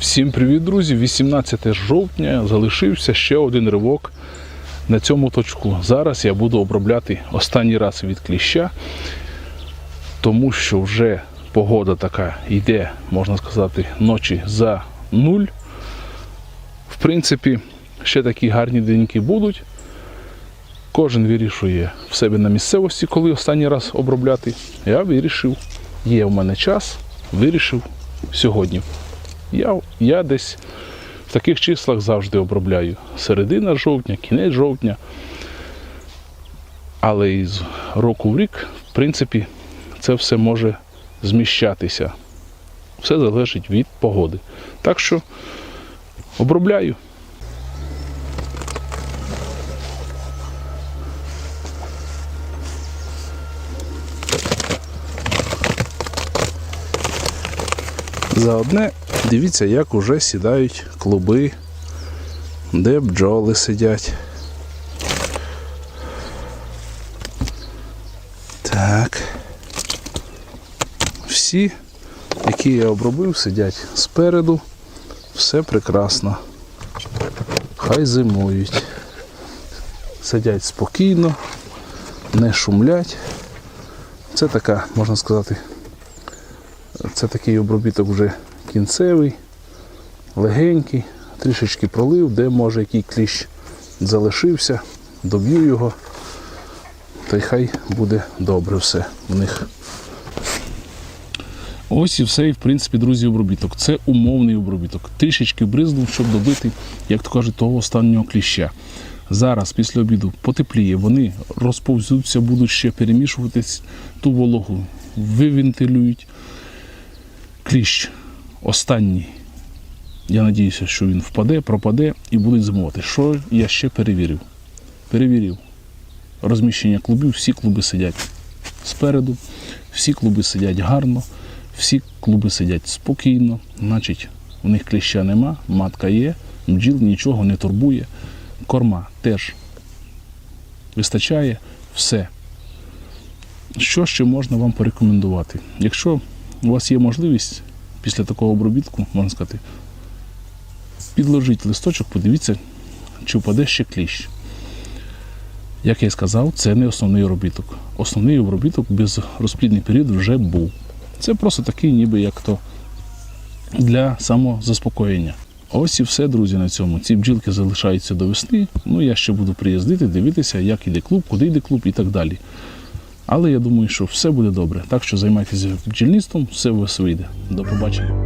Всім привіт, друзі! 18 жовтня залишився ще один ривок на цьому точку. Зараз я буду обробляти останній раз від кліща, тому що вже погода така йде, можна сказати, ночі за нуль. В принципі, ще такі гарні деньки будуть. Кожен вирішує в себе на місцевості, коли останній раз обробляти. Я вирішив, є в мене час, вирішив сьогодні. Я, я десь в таких числах завжди обробляю. Середина жовтня, кінець жовтня. Але із року в рік, в принципі, це все може зміщатися. Все залежить від погоди. Так що обробляю. За одне дивіться, як уже сідають клуби, де бджоли сидять. Так. Всі, які я обробив, сидять спереду. Все прекрасно. Хай зимують. Сидять спокійно, не шумлять. Це така, можна сказати, це такий обробіток вже кінцевий, легенький, трішечки пролив, де може який кліщ залишився, доб'ю його, та й хай буде добре все в них. Ось і все, і в принципі, друзі, обробіток. Це умовний обробіток. Трішечки бризнув, щоб добити, як то кажуть, того останнього кліща. Зараз, після обіду, потепліє, вони розповзуться, будуть ще перемішуватись ту вологу, вивентилюють кліщ останній. Я надіюся, що він впаде, пропаде і будуть зимувати. Що я ще перевірив? Перевірив розміщення клубів, всі клуби сидять спереду, всі клуби сидять гарно, всі клуби сидять спокійно, значить, у них кліща нема, матка є, бджіл нічого не турбує, корма теж вистачає, все. Що ще можна вам порекомендувати? Якщо у вас є можливість після такого обробітку, можна сказати, підложіть листочок, подивіться, чи впаде ще кліщ. Як я і сказав, це не основний обробіток. Основний обробіток без розплідний період вже був. Це просто такий, ніби як то для самозаспокоєння. Ось і все, друзі, на цьому. Ці бджілки залишаються до весни. Ну, я ще буду приїздити, дивитися, як іде клуб, куди йде клуб і так далі. Але я думаю, що все буде добре. Так що займайтеся бджільництвом, все у вас вийде. До побачення.